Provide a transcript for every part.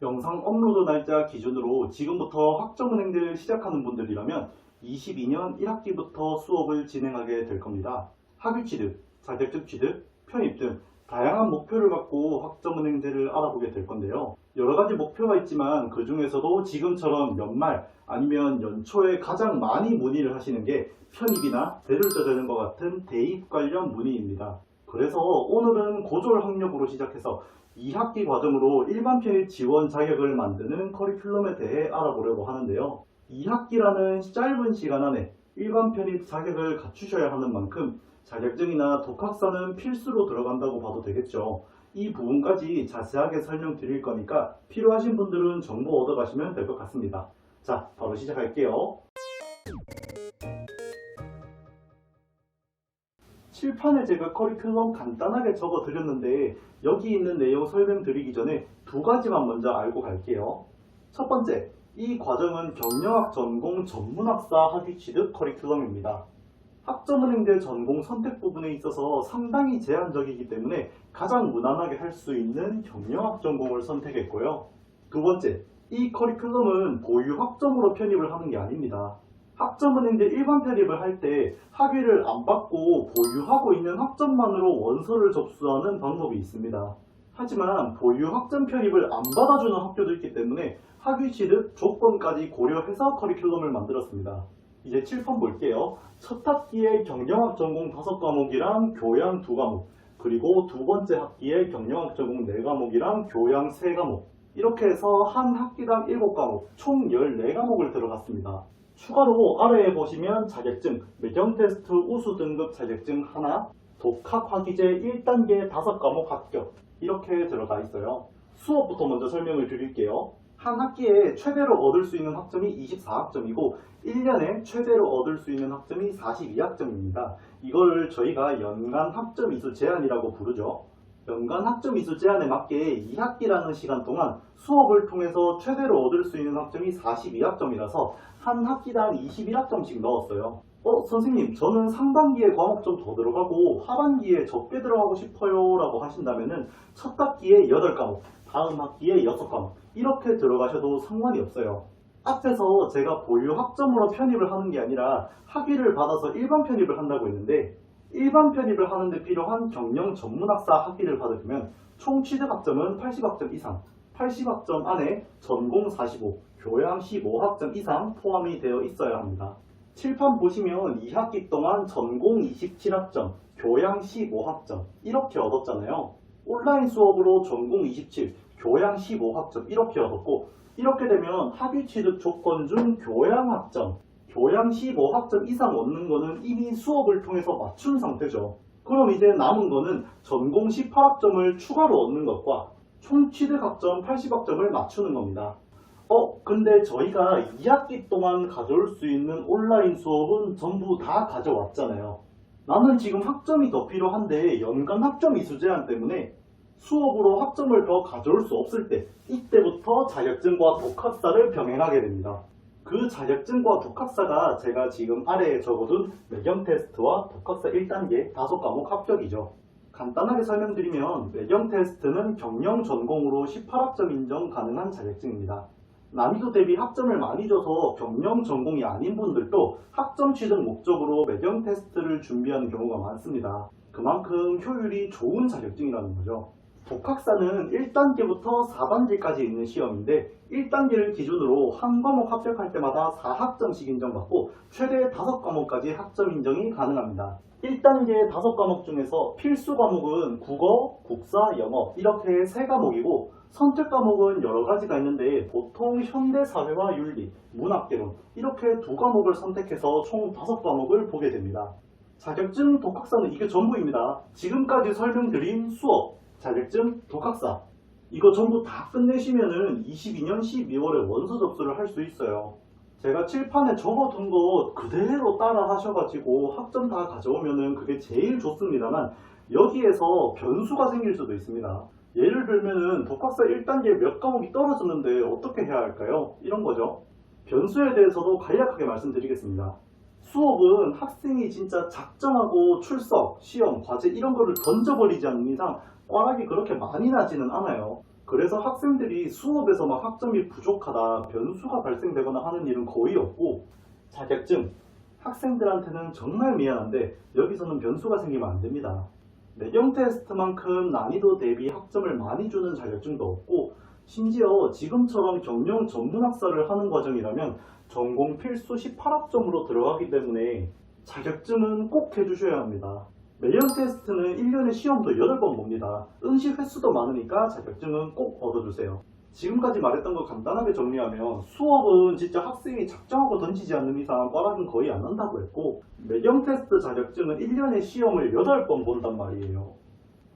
영상 업로드 날짜 기준으로 지금부터 학점은행제를 시작하는 분들이라면 22년 1학기부터 수업을 진행하게 될 겁니다. 학위 취득, 자격증 취득, 편입 등 다양한 목표를 갖고 학점은행제를 알아보게 될 건데요. 여러 가지 목표가 있지만 그 중에서도 지금처럼 연말 아니면 연초에 가장 많이 문의를 하시는 게 편입이나 대를 쩌자는 것 같은 대입 관련 문의입니다. 그래서 오늘은 고졸 학력으로 시작해서 2학기 과정으로 일반 편입 지원 자격을 만드는 커리큘럼에 대해 알아보려고 하는데요. 2학기라는 짧은 시간 안에 일반 편입 자격을 갖추셔야 하는 만큼 자격증이나 독학사는 필수로 들어간다고 봐도 되겠죠. 이 부분까지 자세하게 설명드릴 거니까 필요하신 분들은 정보 얻어가시면 될 것 같습니다. 자, 바로 시작할게요. 칠판에 제가 커리큘럼 간단하게 적어 드렸는데 여기 있는 내용 설명드리기 전에 두 가지만 먼저 알고 갈게요. 첫 번째, 이 과정은 경영학 전공 전문학사 학위 취득 커리큘럼입니다. 학점은행제 전공 선택 부분에 있어서 상당히 제한적이기 때문에 가장 무난하게 할 수 있는 경영학 전공을 선택했고요. 두 번째, 이 커리큘럼은 보유 학점으로 편입을 하는 게 아닙니다. 학점은행제 일반 편입을 할 때 학위를 안 받고 보유하고 있는 학점만으로 원서를 접수하는 방법이 있습니다. 하지만 보유 학점 편입을 안 받아주는 학교도 있기 때문에 학위 취득 조건까지 고려해서 커리큘럼을 만들었습니다. 이제 칠판 볼게요. 첫 학기에 경영학 전공 5과목이랑 교양 2과목, 그리고 두 번째 학기에 경영학 전공 4과목이랑 교양 3과목, 이렇게 해서 한 학기당 7과목, 총 14과목을 들어갔습니다. 추가로 아래에 보시면 자격증, 매경 테스트 우수 등급 자격증 하나, 독학 학위제 1단계 5과목 합격, 이렇게 들어가 있어요. 수업부터 먼저 설명을 드릴게요. 한 학기에 최대로 얻을 수 있는 학점이 24학점이고 1년에 최대로 얻을 수 있는 학점이 42학점입니다. 이걸 저희가 연간 학점 이수 제한이라고 부르죠. 연간 학점 이수 제한에 맞게 2학기라는 시간 동안 수업을 통해서 최대로 얻을 수 있는 학점이 42학점이라서 한 학기당 21학점씩 넣었어요. 어, 선생님, 저는 상반기에 과목 좀 더 들어가고 하반기에 적게 들어가고 싶어요 라고 하신다면은 첫 학기에 8과목, 다음 학기에 6과목 이렇게 들어가셔도 상관이 없어요. 앞에서 제가 보유 학점으로 편입을 하는 게 아니라 학위를 받아서 일반 편입을 한다고 했는데 일반 편입을 하는데 필요한 경영 전문학사 학위를 받으면 총 취득학점은 80학점 이상, 80학점 안에 전공 45, 교양 15학점 이상 포함이 되어 있어야 합니다. 칠판 보시면 2학기 동안 전공 27학점, 교양 15학점 이렇게 얻었잖아요. 온라인 수업으로 전공 27, 교양 15학점 이렇게 얻었고 이렇게 되면 학위 취득 조건 중 교양 학점, 교양 15학점 이상 얻는 거는 이미 수업을 통해서 맞춘 상태죠. 그럼 이제 남은 거는 전공 18학점을 추가로 얻는 것과 총 취득 학점 80학점을 맞추는 겁니다. 어, 근데 저희가 2학기 동안 가져올 수 있는 온라인 수업은 전부 다 가져왔잖아요. 나는 지금 학점이 더 필요한데 연간 학점 이수 제한 때문에 수업으로 학점을 더 가져올 수 없을 때 이때부터 자격증과 독학사를 병행하게 됩니다. 그 자격증과 독학사가 제가 지금 아래에 적어둔 매경 테스트와 독학사 1단계 5과목 합격이죠. 간단하게 설명드리면 매경 테스트는 경영 전공으로 18학점 인정 가능한 자격증입니다. 난이도 대비 학점을 많이 줘서 경영 전공이 아닌 분들도 학점 취득 목적으로 매경 테스트를 준비하는 경우가 많습니다. 그만큼 효율이 좋은 자격증이라는 거죠. 독학사는 1단계부터 4단계까지 있는 시험인데 1단계를 기준으로 한 과목 합격할 때마다 4학점씩 인정받고 최대 5과목까지 학점 인정이 가능합니다. 1단계 5과목 중에서 필수 과목은 국어, 국사, 영어 이렇게 3과목이고 선택 과목은 여러 가지가 있는데 보통 현대사회와 윤리, 문학개론 이렇게 두 과목을 선택해서 총 5과목을 보게 됩니다. 자격증 독학사는 이게 전부입니다. 지금까지 설명드린 수업, 자격증, 독학사 이거 전부 다 끝내시면은 22년 12월에 원서 접수를 할 수 있어요. 제가 칠판에 적어둔 거 그대로 따라 하셔가지고 학점 다 가져오면은 그게 제일 좋습니다만 여기에서 변수가 생길 수도 있습니다. 예를 들면은 독학사 1단계 몇 과목이 떨어졌는데 어떻게 해야 할까요? 이런 거죠. 변수에 대해서도 간략하게 말씀드리겠습니다. 수업은 학생이 진짜 작정하고 출석, 시험, 과제 이런 거를 던져버리지 않는 이상 꽈락이 그렇게 많이 나지는 않아요. 그래서 학생들이 수업에서 막 학점이 부족하다, 변수가 발생되거나 하는 일은 거의 없고, 자격증, 학생들한테는 정말 미안한데 여기서는 변수가 생기면 안 됩니다. 내경 테스트만큼 난이도 대비 학점을 많이 주는 자격증도 없고, 심지어 지금처럼 경영 전문 학사를 하는 과정이라면 전공 필수 18학점으로 들어가기 때문에 자격증은 꼭 해주셔야 합니다. 매년 테스트는 1년에 시험도 8번 봅니다. 응시 횟수도 많으니까 자격증은 꼭 얻어주세요. 지금까지 말했던 거 간단하게 정리하면 수업은 진짜 학생이 작정하고 던지지 않는 이상 꽈락은 거의 안 한다고 했고 매경 테스트 자격증은 1년에 시험을 8번 본단 말이에요.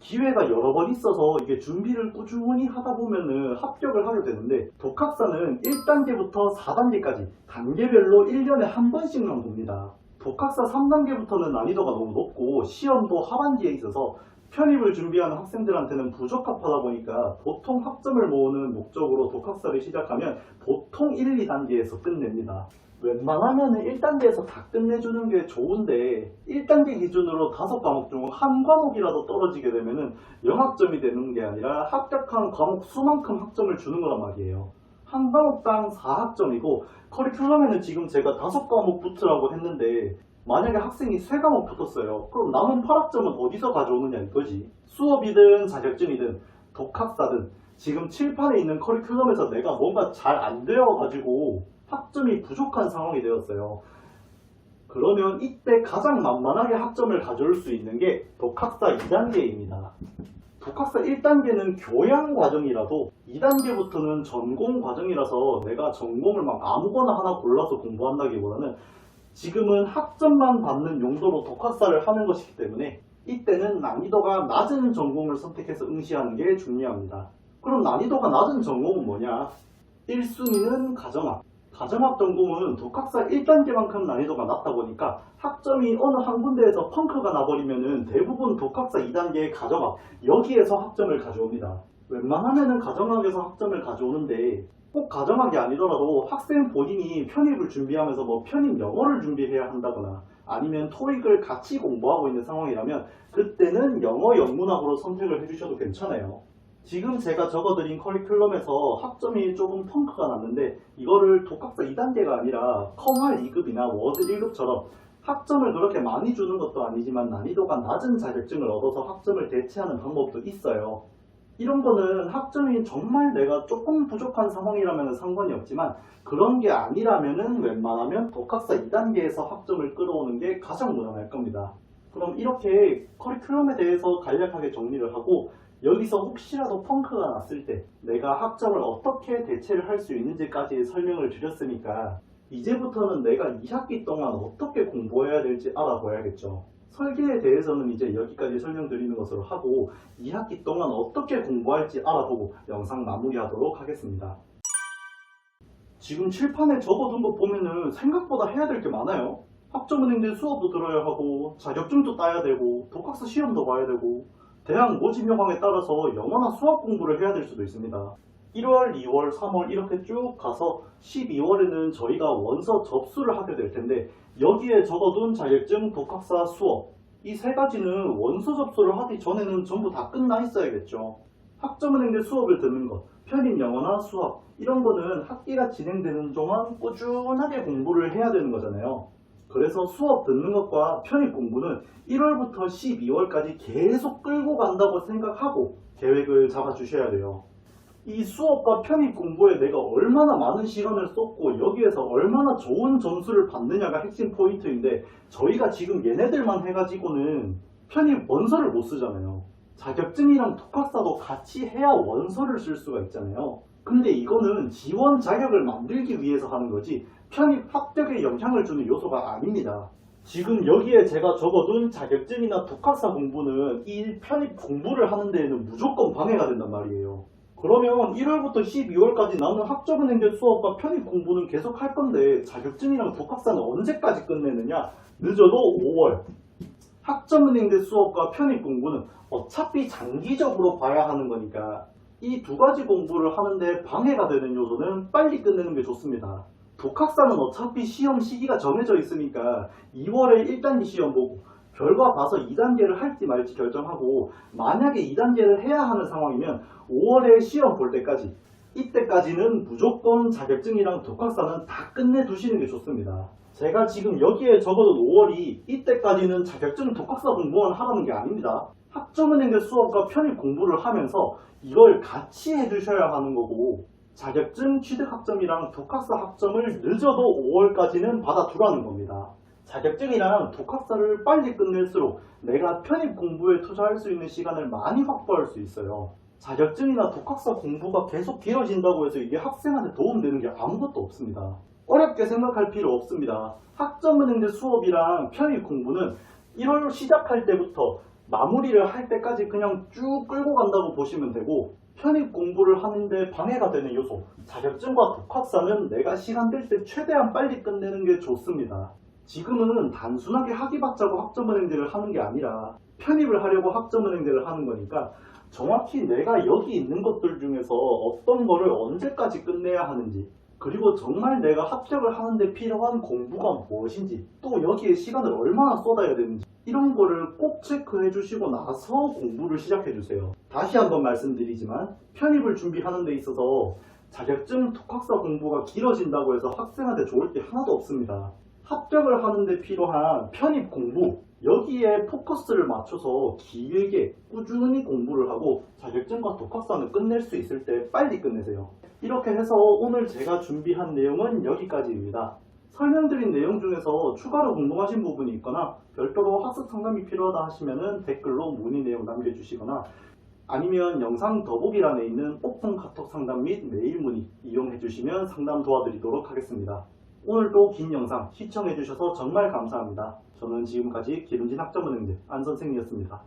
기회가 여러 번 있어서 이게 준비를 꾸준히 하다 보면은 합격을 하게 되는데 독학사는 1단계부터 4단계까지 단계별로 1년에 한 번씩만 봅니다. 독학사 3단계부터는 난이도가 너무 높고 시험도 하반기에 있어서 편입을 준비하는 학생들한테는 부적합하다 보니까 보통 학점을 모으는 목적으로 독학사를 시작하면 보통 1, 2단계에서 끝냅니다. 웬만하면 1단계에서 다 끝내주는 게 좋은데 1단계 기준으로 5과목 중 한 과목이라도 떨어지게 되면은 영학점이 되는 게 아니라 합격한 과목 수만큼 학점을 주는 거란 말이에요. 한 과목당 4학점이고 커리큘럼에는 지금 제가 5과목 붙으라고 했는데 만약에 학생이 3과목 붙었어요. 그럼 남은 8학점은 어디서 가져오느냐 이거지. 수업이든 자격증이든 독학사든 지금 칠판에 있는 커리큘럼에서 내가 뭔가 잘 안 되어가지고 학점이 부족한 상황이 되었어요. 그러면 이때 가장 만만하게 학점을 가져올 수 있는 게 독학사 2단계입니다. 독학사 1단계는 교양 과정이라도 2단계부터는 전공 과정이라서 내가 전공을 막 아무거나 하나 골라서 공부한다기보다는 지금은 학점만 받는 용도로 독학사를 하는 것이기 때문에 이때는 난이도가 낮은 전공을 선택해서 응시하는 게 중요합니다. 그럼 난이도가 낮은 전공은 뭐냐? 1순위는 가정학. 가정학 전공은 독학사 1단계만큼 난이도가 낮다 보니까 학점이 어느 한 군데에서 펑크가 나버리면은 대부분 독학사 2단계의 가정학 여기에서 학점을 가져옵니다. 웬만하면은 가정학에서 학점을 가져오는데 꼭 가정학이 아니더라도 학생 본인이 편입을 준비하면서 뭐 편입 영어를 준비해야 한다거나 아니면 토익을 같이 공부하고 있는 상황이라면 그때는 영어 영문학으로 선택을 해주셔도 괜찮아요. 지금 제가 적어드린 커리큘럼에서 학점이 조금 펑크가 났는데 이거를 독학사 2단계가 아니라 컴활 2급이나 워드 1급처럼 학점을 그렇게 많이 주는 것도 아니지만 난이도가 낮은 자격증을 얻어서 학점을 대체하는 방법도 있어요. 이런 거는 학점이 정말 내가 조금 부족한 상황이라면 상관이 없지만 그런 게 아니라면은 웬만하면 독학사 2단계에서 학점을 끌어오는 게 가장 무난할 겁니다. 그럼 이렇게 커리큘럼에 대해서 간략하게 정리를 하고 여기서 혹시라도 펑크가 났을 때 내가 학점을 어떻게 대체를 할 수 있는지까지 설명을 드렸으니까 이제부터는 내가 2학기 동안 어떻게 공부해야 될지 알아봐야겠죠. 설계에 대해서는 이제 여기까지 설명드리는 것으로 하고 2학기 동안 어떻게 공부할지 알아보고 영상 마무리하도록 하겠습니다. 지금 칠판에 적어둔 거 보면은 생각보다 해야 될 게 많아요. 학점은행제 수업도 들어야 하고 자격증도 따야 되고 독학사 시험도 봐야 되고 대학 모집 요강에 따라서 영어나 수학 공부를 해야 될 수도 있습니다. 1월, 2월, 3월 이렇게 쭉 가서 12월에는 저희가 원서 접수를 하게 될 텐데 여기에 적어둔 자격증, 독학사, 수업 이 세 가지는 원서 접수를 하기 전에는 전부 다 끝나 있어야겠죠. 학점은행제 수업을 듣는 것, 편입 영어나 수학 이런 거는 학기가 진행되는 동안 꾸준하게 공부를 해야 되는 거잖아요. 그래서 수업 듣는 것과 편입 공부는 1월부터 12월까지 계속 끌고 간다고 생각하고 계획을 잡아 주셔야 돼요. 이 수업과 편입 공부에 내가 얼마나 많은 시간을 썼고 여기에서 얼마나 좋은 점수를 받느냐가 핵심 포인트인데 저희가 지금 얘네들만 해가지고는 편입 원서를 못 쓰잖아요. 자격증이랑 독학사도 같이 해야 원서를 쓸 수가 있잖아요. 근데 이거는 지원 자격을 만들기 위해서 하는 거지 편입 합격에 영향을 주는 요소가 아닙니다. 지금 여기에 제가 적어둔 자격증이나 독학사 공부는 이 편입 공부를 하는 데에는 무조건 방해가 된단 말이에요. 그러면 1월부터 12월까지 나는 학점은행제 수업과 편입 공부는 계속 할 건데 자격증이랑 독학사는 언제까지 끝내느냐? 늦어도 5월. 학점은행제 수업과 편입 공부는 어차피 장기적으로 봐야 하는 거니까 이 두 가지 공부를 하는데 방해가 되는 요소는 빨리 끝내는 게 좋습니다. 독학사는 어차피 시험 시기가 정해져 있으니까 2월에 1단계 시험 보고 결과 봐서 2단계를 할지 말지 결정하고 만약에 2단계를 해야 하는 상황이면 5월에 시험 볼 때까지 이때까지는 무조건 자격증이랑 독학사는 다 끝내두시는 게 좋습니다. 제가 지금 여기에 적어둔 5월이 이때까지는 자격증 독학사 공부만 하라는 게 아닙니다. 학점은행대 수업과 편입 공부를 하면서 이걸 같이 해주셔야 하는 거고 자격증 취득 학점이랑 독학사 학점을 늦어도 5월까지는 받아두라는 겁니다. 자격증이랑 독학사를 빨리 끝낼수록 내가 편입 공부에 투자할 수 있는 시간을 많이 확보할 수 있어요. 자격증이나 독학사 공부가 계속 길어진다고 해서 이게 학생한테 도움되는 게 아무것도 없습니다. 어렵게 생각할 필요 없습니다. 학점은행제 수업이랑 편입 공부는 1월 시작할 때부터 마무리를 할 때까지 그냥 쭉 끌고 간다고 보시면 되고 편입 공부를 하는데 방해가 되는 요소 자격증과 독학사는 내가 시간 될 때 최대한 빨리 끝내는 게 좋습니다. 지금은 단순하게 학위 받자고 학점은행제를 하는 게 아니라 편입을 하려고 학점은행제를 하는 거니까 정확히 내가 여기 있는 것들 중에서 어떤 거를 언제까지 끝내야 하는지 그리고 정말 내가 합격을 하는데 필요한 공부가 무엇인지 또 여기에 시간을 얼마나 쏟아야 되는지 이런 거를 꼭 체크해 주시고 나서 공부를 시작해 주세요. 다시 한번 말씀드리지만 편입을 준비하는 데 있어서 자격증 독학사 공부가 길어진다고 해서 학생한테 좋을 게 하나도 없습니다. 합격을 하는데 필요한 편입 공부 여기에 포커스를 맞춰서 길게 꾸준히 공부를 하고 자격증과 독학사는 끝낼 수 있을 때 빨리 끝내세요. 이렇게 해서 오늘 제가 준비한 내용은 여기까지입니다. 설명드린 내용 중에서 추가로 궁금하신 부분이 있거나 별도로 학습 상담이 필요하다 하시면 댓글로 문의 내용 남겨주시거나 아니면 영상 더보기란에 있는 오픈 카톡 상담 및 메일 문의 이용해 주시면 상담 도와드리도록 하겠습니다. 오늘도 긴 영상 시청해 주셔서 정말 감사합니다. 저는 지금까지 기름진 학점은행제 안선생이었습니다.